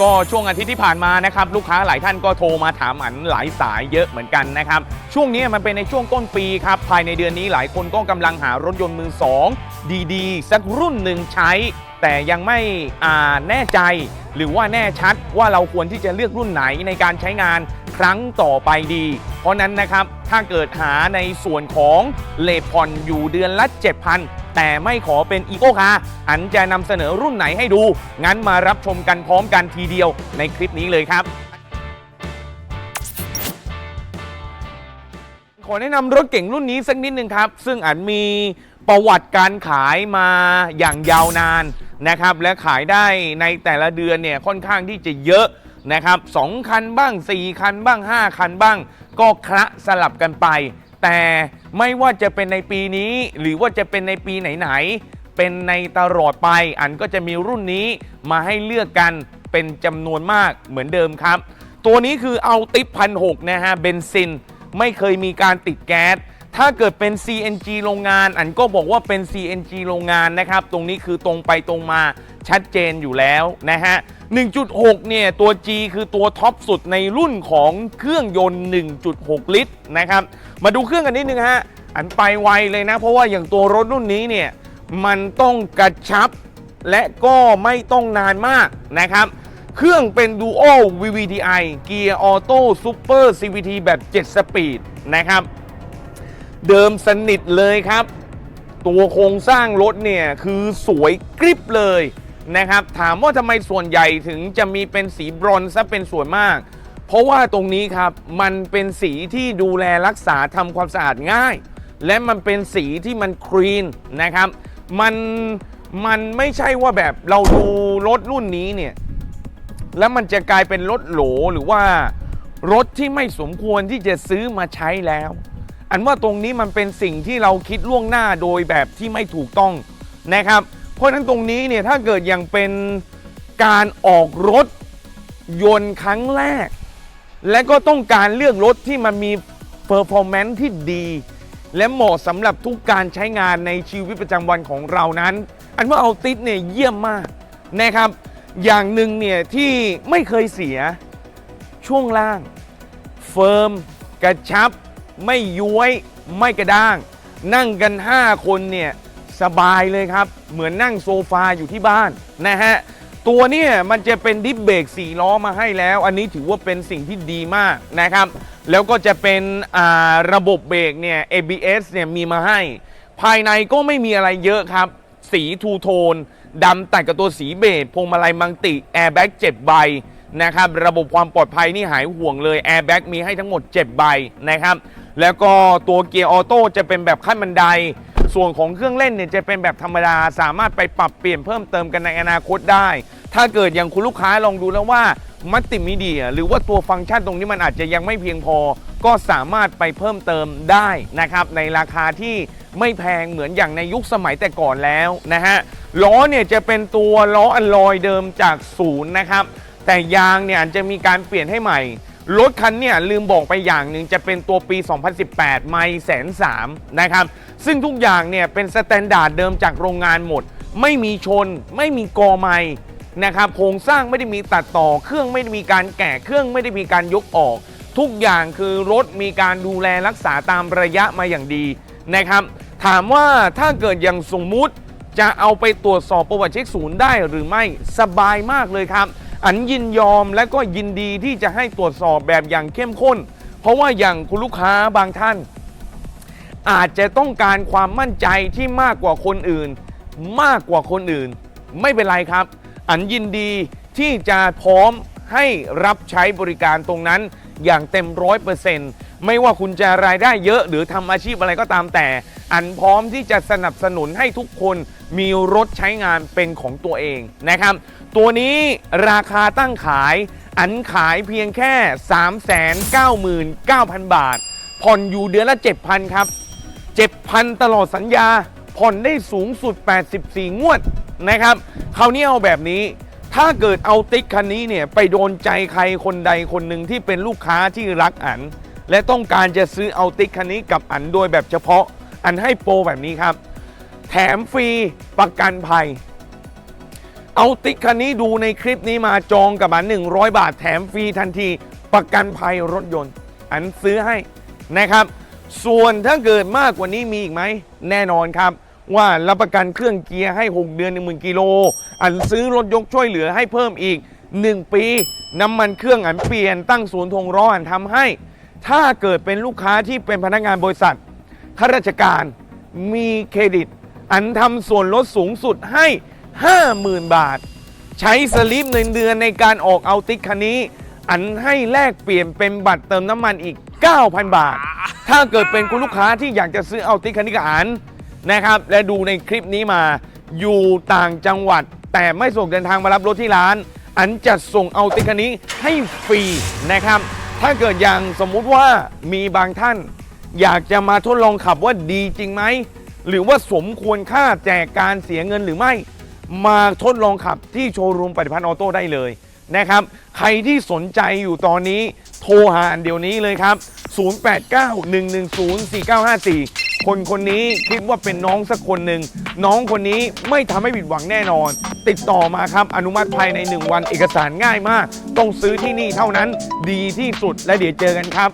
ก็ช่วงอาทิตย์ที่ผ่านมานะครับลูกค้าหลายท่านก็โทรมาถามอันหลายสายเยอะเหมือนกันนะครับช่วงนี้มันเป็นในช่วงต้นปีครับภายในเดือนนี้หลายคนก็กำลังหารถยนต์มือสองดีๆ สักรุ่นหนึ่งใช้ แต่ยังไม่แน่ใจหรือว่าแน่ชัดว่าเราควรที่จะเลือกรุ่นไหนในการใช้งาน ครั้งต่อไปดี เพราะนั้นนะครับถ้าเกิดหาในส่วนของเลทผ่อนอยู่เดือนละ 7,000 แต่ไม่ขอเป็นอีโก้คาอันจะนำเสนอรุ่นไหนให้ดู งั้นมารับชมกันพร้อมกันทีเดียวในคลิปนี้เลยครับขอแนะนำรถเก่งรุ่นนี้สักนิดนึงครับ ซึ่งอันมีประวัติการขายมาอย่างยาวนานนะครับ และขายได้ในแต่ละเดือนเนี่ยค่อนข้างที่จะเยอะ นะครับสองคันบ้าง 4 คันบ้าง 5 คันบ้าง ก็คละสลับกันไป แต่ไม่ว่าจะเป็นในปีนี้ หรือว่าจะเป็นในปีไหนๆเป็นในตลอดไป อันก็จะมีรุ่นนี้มาให้เลือกกันเป็นจำนวนมากเหมือนเดิมครับ ตัวนี้คือเอาติปพันหกนะฮะเบนซินไม่เคยมีการติดแก๊สถ้าเกิดเป็น CNG โรงงาน อันก็บอกว่าเป็น CNG โรงงานนะครับ ตรงนี้คือตรงไปตรงมา ชัดเจนอยู่แล้วนะฮะ 1.6 เนี่ย ตัว G คือตัวท็อปสุดในรุ่นของเครื่องยนต์ 1.6 ลิตรนะครับ มาดูเครื่องกันนิดนึงฮะ อันไปไวเลยนะ เพราะว่าอย่างตัวรถรุ่นนี้เนี่ย มันต้องกระชับและก็ไม่ต้องนานมากนะครับ เครื่องเป็น Duo VVTi เกียร์ออโต้ซูเปอร์ CVT แบบ 7 สปีดนะครับ เดิมสนิทเลยครับ ตัวโครงสร้างรถเนี่ย คือสวยกริบเลย นะครับ ถามว่าทำไมส่วนใหญ่ถึงจะมีเป็นสีบรอนซ์ซะเป็นส่วนมาก เพราะว่าตรงนี้ครับมันเป็นสีที่ดูแลรักษาทำความสะอาดง่าย และมันเป็นสีที่มันคลีนนะครับ มันมันไม่ใช่ว่าแบบเราดูรถรุ่นนี้เนี่ยแล้วมันจะกลายเป็นรถโหลหรือว่ารถที่ไม่สมควรที่จะซื้อมาใช้แล้ว อันว่าตรงนี้มันเป็นสิ่งที่เราคิดล่วงหน้าโดยแบบที่ไม่ถูกต้องนะครับ เพราะฉะนั้นตรงนี้เนี่ยถ้าเกิดยังเป็นการออกรถยนต์ครั้งแรก และก็ต้องการเลือกรถที่มันมีเ e อร์ฟอร์แมนซ์ที่ดี และเหมาะสำหรับทุกการใช้งานในชีวิตประจำวันของเรานั้น อันว่าเอาติสเนี่ยเยี่ยมมากนะครับ อย่างหนึ่งเนี่ยที่ไม่เคยเสียช่วงล่าง เฟิร์ม กระชับ ไม่ย้วย ไม่กระด้าง นั่งกัน 5 คนเนี่ย สบายเลยครับ เหมือนนั่งโซฟาอยู่ที่บ้านนะฮะ ตัวเนี่ยมันจะเป็นดิฟเบรก4ล้อมาให้แล้ว อันนี้ถือว่าเป็นสิ่งที่ดีมากนะครับ แล้วก็จะเป็นระบบเบรกเนี่ย ABS เนี่ยมีมาให้ ภายในก็ไม่มีอะไรเยอะครับ สีทูโทนดำตัดกับตัวสีเบจพวงมาลัยมังติแอร์แบ็ก7ใบ นะครับระบบความปลอดภัยนี่หายห่วงเลยแอร์แบ็กมีให้ทั้งหมด 7 ใบนะครับแล้วก็ตัวเกียร์ออโต้จะเป็นแบบขั้นบันได ส่วนของเครื่องเล่นเนี่ยจะเป็นแบบธรรมดา สามารถไปปรับเปลี่ยนเพิ่มเติมกันในอนาคตได้ ถ้าเกิดอย่างคุณลูกค้าลองดูแล้วว่ามัลติมีเดีย หรือว่าตัวฟังก์ชันตรงนี้มันอาจจะยังไม่เพียงพอ ก็สามารถไปเพิ่มเติมได้นะครับในราคาที่ไม่แพงเหมือนอย่างในยุคสมัยแต่ก่อนแล้วนะฮะล้อเนี่ยจะเป็นตัวล้ออลลอยเดิมจากศูนย์นะครับ แต่ยางเนี่ยอาจจะมีการเปลี่ยนให้ใหม่ รถคันเนี่ยลืมบอกไปอย่างหนึ่งจะเป็นตัวปี 2018 ไม่แสนสามนะครับ ซึ่งทุกอย่างเนี่ยเป็นสแตนดาร์ดเดิมจากโรงงานหมด ไม่มีชน ไม่มีกอไม้นะครับโครงสร้างไม่ได้มีตัดต่อ เครื่องไม่ได้มีการแกะเครื่องไม่ได้มีการยกออก ทุกอย่างคือรถมีการดูแลรักษาตามระยะมาอย่างดีนะครับ ถามว่าถ้าเกิดอย่างสมมุติจะเอาไปตรวจสอบประวัติเช็คศูนย์ได้หรือไม่สบายมากเลยครับ อันยินยอมและก็ยินดีที่จะให้ตรวจสอบแบบอย่างเข้มข้น เพราะว่าอย่างคุณลูกค้าบางท่าน อาจจะต้องการความมั่นใจที่มากกว่าคนอื่น มากกว่าคนอื่น ไม่เป็นไรครับ อันยินดีที่จะพร้อมให้รับใช้บริการตรงนั้นอย่างเต็มร้อยเปอร์เซ็นต์ ไม่ว่าคุณจะรายได้เยอะหรือทำอาชีพอะไรก็ตามแต่ อันพร้อมที่จะสนับสนุนให้ทุกคนมีรถใช้งานเป็นของตัวเองนะครับ ตัวนี้ราคาตั้งขาย อันขายเพียงแค่ 399,000 บาท ผ่อนอยู่เดือนละ 7,000 ครับ 7,000 ตลอดสัญญา ผ่อนได้สูงสุด 84 งวดนะครับคราวนี้เอาแบบนี้ถ้าเกิดเอาติ๊กคันนี้เนี่ยไปโดนใจใครคนใดคนหนึ่งที่เป็นลูกค้าที่รักอัน และต้องการจะซื้อเอาติ๊กคันนี้กับอันโดยแบบเฉพาะ อันให้โปรแบบนี้ครับ แถมฟรีประกันภัย เอาติ๊กคันนี้ดูในคลิปนี้มาจองกับอัน 100 บาทแถมฟรีทันทีประกันภัยรถยนต์ อันซื้อให้นะครับ ส่วนถ้าเกิดมากกว่านี้มีอีกไหมแน่นอนครับว่ารับประกันเครื่องเกียร์ให้ 6 เดือน 10,000กิโล อันซื้อรถยกช่วยเหลือให้เพิ่มอีก 1 ปี น้ำมันเครื่องอันเปลี่ยนตั้งศูนย์ทงร้ออันทำให้ ถ้าเกิดเป็นลูกค้าที่เป็นพนักงานบริษัทข้าราชการมีเครดิต อันทำส่วนลดสูงสุดให้ 50,000 บาท ใช้สลิปเงินเดือนในการออกเอาติ๊กคันนี้ อันให้แลกเปลี่ยนเป็นบัตรเติมน้ำมันอีก 9,000 บาท ถ้าเกิดเป็นคุณลูกค้าที่อยากจะซื้อเอาติ๊กคันนี้กับอันนะครับ และดูในคลิปนี้มาอยู่ต่างจังหวัด แต่ไม่ส่งเดินทางมารับรถที่ร้าน อันจะส่งเอาติ๊กคันนี้ให้ฟรีนะครับ ถ้าเกิดอย่างสมมุติว่ามีบางท่าน อยากจะมาทดลองขับว่าดีจริงไหม หรือว่าสมควรค่าแจกการเสียเงินหรือไม่ มาทดลองขับที่โชว์รูมปฏิพันธ์ออโต้ได้เลยนะครับ ใครที่สนใจอยู่ตอนนี้โทรหาอันเดี๋ยวนี้เลยครับ 0891104954 คนคนนี้คิดว่าเป็นน้องสักคนหนึ่งน้องคนนี้ไม่ทำให้ผิดหวังแน่นอน ติดต่อมาครับอนุมัติภายใน 1 วันเอกสารง่ายมาก ต้องซื้อที่นี่เท่านั้นดีที่สุดและเดี๋ยวเจอกันครับ